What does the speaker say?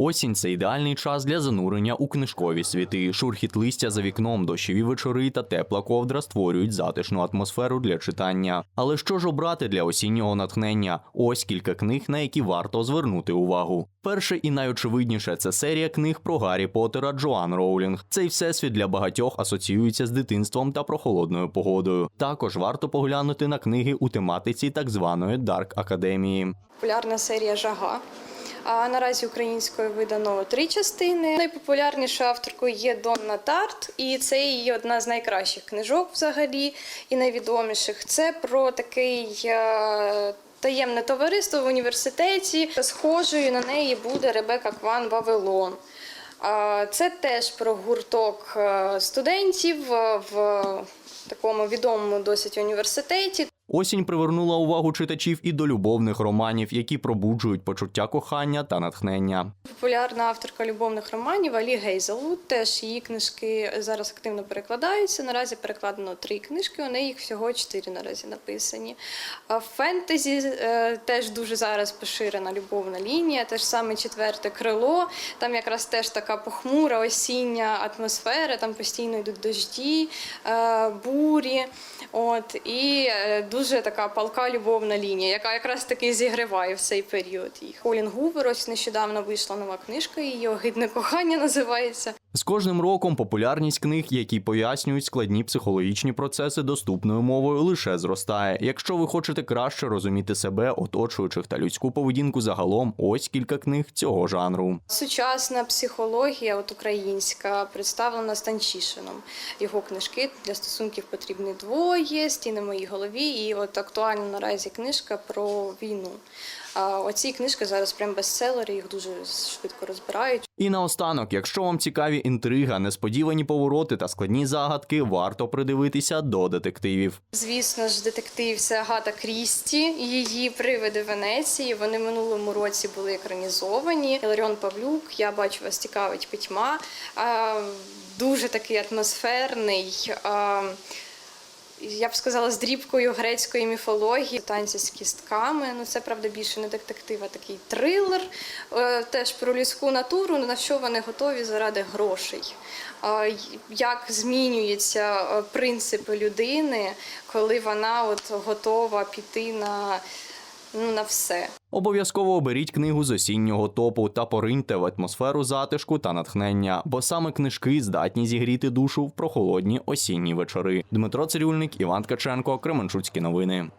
Осінь це ідеальний час для занурення у книжкові світи. Шурхіт листя за вікном, дощові вечори та тепла ковдра створюють затишну атмосферу для читання. Але що ж обрати для осіннього натхнення? Ось кілька книг, на які варто звернути увагу. Перше і найочевидніше це серія книг про Гаррі Поттера Джоан Роулінг. Цей всесвіт для багатьох асоціюється з дитинством та прохолодною погодою. Також варто поглянути на книги у тематиці так званої Дарк Академії. Популярна серія Жага. А наразі українською видано три частини. Найпопулярнішою авторкою є Донна Тарт, і це її одна з найкращих книжок взагалі і найвідоміших. Це про такий. е, Таємне товариство в університеті. Схожою на неї буде Ребека Кван Вавилон. Це теж про гурток е, студентів е, в такому відомому досить університеті. Осінь привернула увагу читачів і до любовних романів, які пробуджують почуття кохання та натхнення. Популярна авторка любовних романів Алі Гейзелвуд. Теж її книжки зараз активно перекладаються. Наразі перекладено три книжки. У неї їх всього чотири наразі написані. Фентезі е, теж дуже зараз поширена любовна лінія. Теж саме четверте крило. Там якраз теж така похмура осіння атмосфера. Там постійно йдуть дожді, е, бурі. От і е, дуже така палка любовна лінія, яка якраз таки зігріває в цей період. І Холін Гувер ось нещодавно вийшла нова книжка. Її огидне кохання називається. З кожним роком популярність книг, які пояснюють складні психологічні процеси доступною мовою, лише зростає. Якщо ви хочете краще розуміти себе, оточуючих та людську поведінку загалом, ось кілька книг цього жанру. Сучасна психологія, от українська, представлена Станчишином. Його книжки для стосунків потрібні двоє, стіни в моїй голові. І от актуальна наразі книжка про війну. А оці книжки зараз прям бестселери, їх дуже швидко розбирають. І наостанок, якщо вам цікаві інтрига, несподівані повороти та складні загадки, варто придивитися до детективів. Звісно ж, детектив це Агата Крісті, її привиди Венеції. Вони минулому році були екранізовані. Іларіон Павлюк, я бачу, вас цікавить пітьма. Дуже такий атмосферний. Я б сказала, з дрібкою грецької міфології, танці з кістками. Ну це правда більше не детектив, а такий трилер. Е, Теж про людську натуру, на що вони готові заради грошей. Як змінюються е, принципи людини, коли вона от готова піти на, ну, на все. Обов'язково оберіть книгу з осіннього топу та пориньте в атмосферу затишку та натхнення, бо саме книжки здатні зігріти душу в прохолодні осінні вечори. Дмитро Цирюльник, Іван Ткаченко, Кременчуцькі новини.